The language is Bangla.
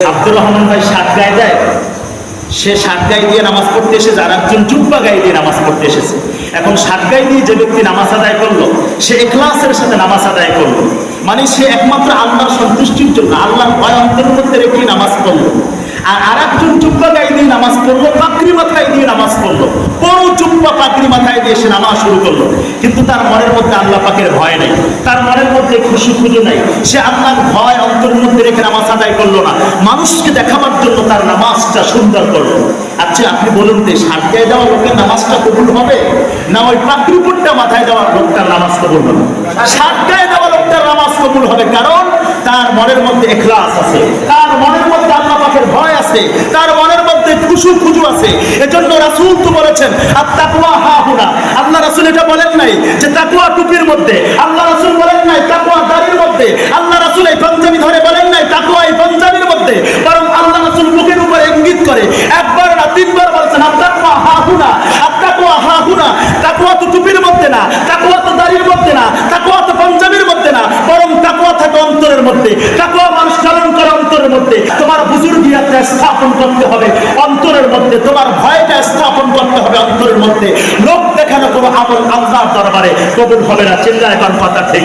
আব্দুর রহমান ভাই সাত গায়ে যায়, সে সাত গায়ে দিয়ে নামাজ পড়তে এসেছে, আর একজন জুব্বা গায়ে দিয়ে নামাজ পড়তে এসেছে। এখন সাত গায়ে দিয়ে যে ব্যক্তি নামাজ আদায় করল, সে এখলাসের সাথে নামাজ আদায় করল। মানে সে একমাত্র আল্লাহর সন্তুষ্টির জন্য, আল্লাহর ভয় অন্তর্ভুক্ত রেখে নামাজ পড়ল। আর আর একজন জুব্বা গায়ে দিয়ে নামাজ পড়ল মাথায় দিয়ে নামাজ পড়ল। বড় চুপ্পা মাথায় দিয়ে সে নামাজ শুরু করল। কিন্তু তার মনের মধ্যে আল্লাহ পাকের ভয় তার মনের মধ্যে খুশি খুঁজো নাই। সে ভয় মধ্যে রেখে নামাজ আদায় করল না। মানুষকে দেখাবার জন্য তার নামাজটা সুন্দর করল। আচ্ছা আপনি বলুন সাত গায়ে দেওয়া লোকের নামাজটা কবুল হবে? না ওই পাকড়ি পুটটা মাথায় দেওয়া লোকটার নামাজ কবুল হবে? সাত দেওয়া লোকটার নামাজ কবুল হবে কারণ তার মনের মধ্যে এখলাস আছে। তার মনের মধ্যে আল্লাহ পাকের ভয় আছে। তার মনের খুশু খুজু আছে। এজন্য রাসূল তো বলেছেন আর তাকওয়া হা হুনা আল্লাহ রাসূল এটা বলেন নাই যে তাকওয়া টুপির মধ্যে। আল্লাহ রাসূল বলেন নাই তাকওয়া দাড়ির মধ্যে। আল্লাহ রাসূল এই পাঞ্জাবি ধরে বলেন নাই তাকওয়া এই পাঞ্জাবির মধ্যে। বরং আল্লাহ রাসূল মুখের উপরে ইঙ্গিত করে, একবার না তিনবার বলেছেন আর তাকওয়া হা হুনা আর তাকওয়া হা হুনা তাকওয়া তো টুপির মধ্যে না, তাকওয়া তো দাড়ির মধ্যে না, তাকওয়া তো পাঞ্জাবির মধ্যে না। বরং তাকওয়া থাকে অন্তরের মধ্যে। তাকওয়া মানুষ তোমার বুজুর্গিয়াটা স্থাপন করতে হবে, অন্তরের মধ্যে তোমার ভয়টা স্থাপন করতে হবে অন্তরের মধ্যে। লোক দেখানো কোনো আমল আল্লাহর দরবারে কবুল হবে না চিন্তা এখন কথা ঠিক